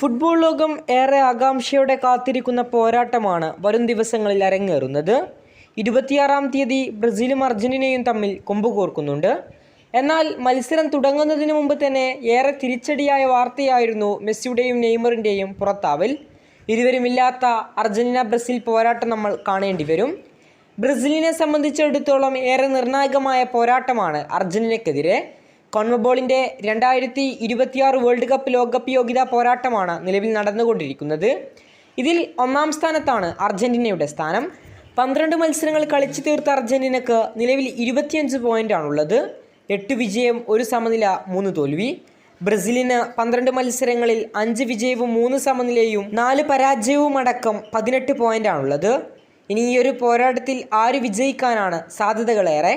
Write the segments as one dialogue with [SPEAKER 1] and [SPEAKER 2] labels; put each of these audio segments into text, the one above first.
[SPEAKER 1] Football ലോകം ഏറെ ആകാംക്ഷയോടെ കാത്തിരിക്കുന്ന പോരാട്ടമാണ് വരും ദിവസങ്ങളിൽ അരങ്ങേറുന്നത്. ഇരുപത്തിയാറാം തീയതി ബ്രസീലും അർജന്റീനയും തമ്മിൽ കൊമ്പുകോർക്കുന്നുണ്ട് എന്നാൽ മത്സരം തുടങ്ങുന്നതിന് മുമ്പ് തന്നെ ഏറെ തിരിച്ചടിയായ വാർത്തയായിരുന്നു മെസ്സിയുടെയും നെയ്മറിന്റെയും പുറത്താവൽ. ഇരുവരുമില്ലാത്ത അർജന്റീന ബ്രസീൽ പോരാട്ടം നമ്മൾ കാണേണ്ടി വരും. ബ്രസീലിനെ സംബന്ധിച്ചിടത്തോളം ഏറെ നിർണായകമായ പോരാട്ടമാണ് അർജന്റീനയ്ക്കെതിരെ കോൺമബോളിന്റെ രണ്ടായിരത്തി ഇരുപത്തിയാറ് വേൾഡ് കപ്പ് ലോകകപ്പ് യോഗ്യതാ പോരാട്ടമാണ് നിലവിൽ നടന്നുകൊണ്ടിരിക്കുന്നത്. ഇതിൽ ഒന്നാം സ്ഥാനത്താണ് അർജന്റീനയുടെ സ്ഥാനം. പന്ത്രണ്ട് മത്സരങ്ങൾ കളിച്ചു തീർത്ത അർജന്റീനക്ക് നിലവിൽ ഇരുപത്തിയഞ്ച് പോയിന്റാണുള്ളത് എട്ട് വിജയം ഒരു സമനില മൂന്ന് തോൽവി. ബ്രസീലിന് പന്ത്രണ്ട് മത്സരങ്ങളിൽ അഞ്ച് വിജയവും മൂന്ന് സമനിലയും നാല് പരാജയവും അടക്കം പതിനെട്ട് പോയിന്റാണുള്ളത് ഇനി ഈ ഒരു പോരാട്ടത്തിൽ ആര് വിജയിക്കാനാണ് സാധ്യതകളേറെ?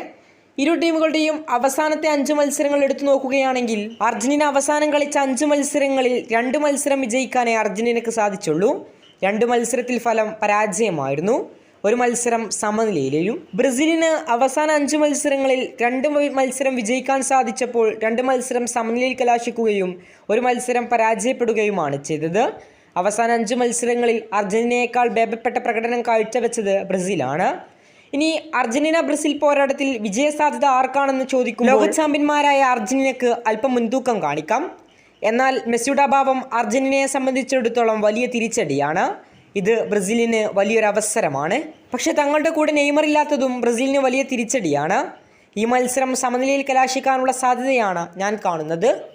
[SPEAKER 1] ഇരു ടീമുകളുടെയും അവസാനത്തെ അഞ്ച് മത്സരങ്ങൾ എടുത്തു നോക്കുകയാണെങ്കിൽ അർജന്റീന അവസാനം കളിച്ച അഞ്ച് മത്സരങ്ങളിൽ രണ്ട് മത്സരം വിജയിക്കാനേ അർജന്റീനക്ക് സാധിച്ചുള്ളൂ. രണ്ട് മത്സരത്തിൽ ഫലം പരാജയമായിരുന്നു. ഒരു മത്സരം സമനിലയിലെയും ബ്രസീലിന് അവസാന അഞ്ച് മത്സരങ്ങളിൽ രണ്ട് മത്സരം വിജയിക്കാൻ സാധിച്ചപ്പോൾ രണ്ട് മത്സരം സമനിലയിൽ കലാശിക്കുകയും ഒരു മത്സരം പരാജയപ്പെടുകയുമാണ് ചെയ്തത്. അവസാന അഞ്ച് മത്സരങ്ങളിൽ അർജന്റീനയേക്കാൾ ഭേദപ്പെട്ട പ്രകടനം കാഴ്ചവെച്ചത് ബ്രസീലാണ്. ഇനി അർജന്റീന ബ്രസീൽ പോരാട്ടത്തിൽ വിജയസാധ്യത ആർക്കാണെന്ന് ചോദിക്കും ലോക ചാമ്പ്യന്മാരായ അർജന്റീനക്ക് അല്പം മുൻതൂക്കം കാണിക്കാം. എന്നാൽ മെസ്സിയുടെ അഭാവം അർജന്റീനയെ സംബന്ധിച്ചിടത്തോളം വലിയ തിരിച്ചടിയാണ്. ഇത് ബ്രസീലിന് വലിയൊരു അവസരമാണ് പക്ഷേ തങ്ങളുടെ കൂടെ നെയ്മർ ഇല്ലാത്തതും ബ്രസീലിന് വലിയ തിരിച്ചടിയാണ്. ഈ മത്സരം സമനിലയിൽ കലാശിക്കാനുള്ള സാധ്യതയാണ് ഞാൻ കാണുന്നത്.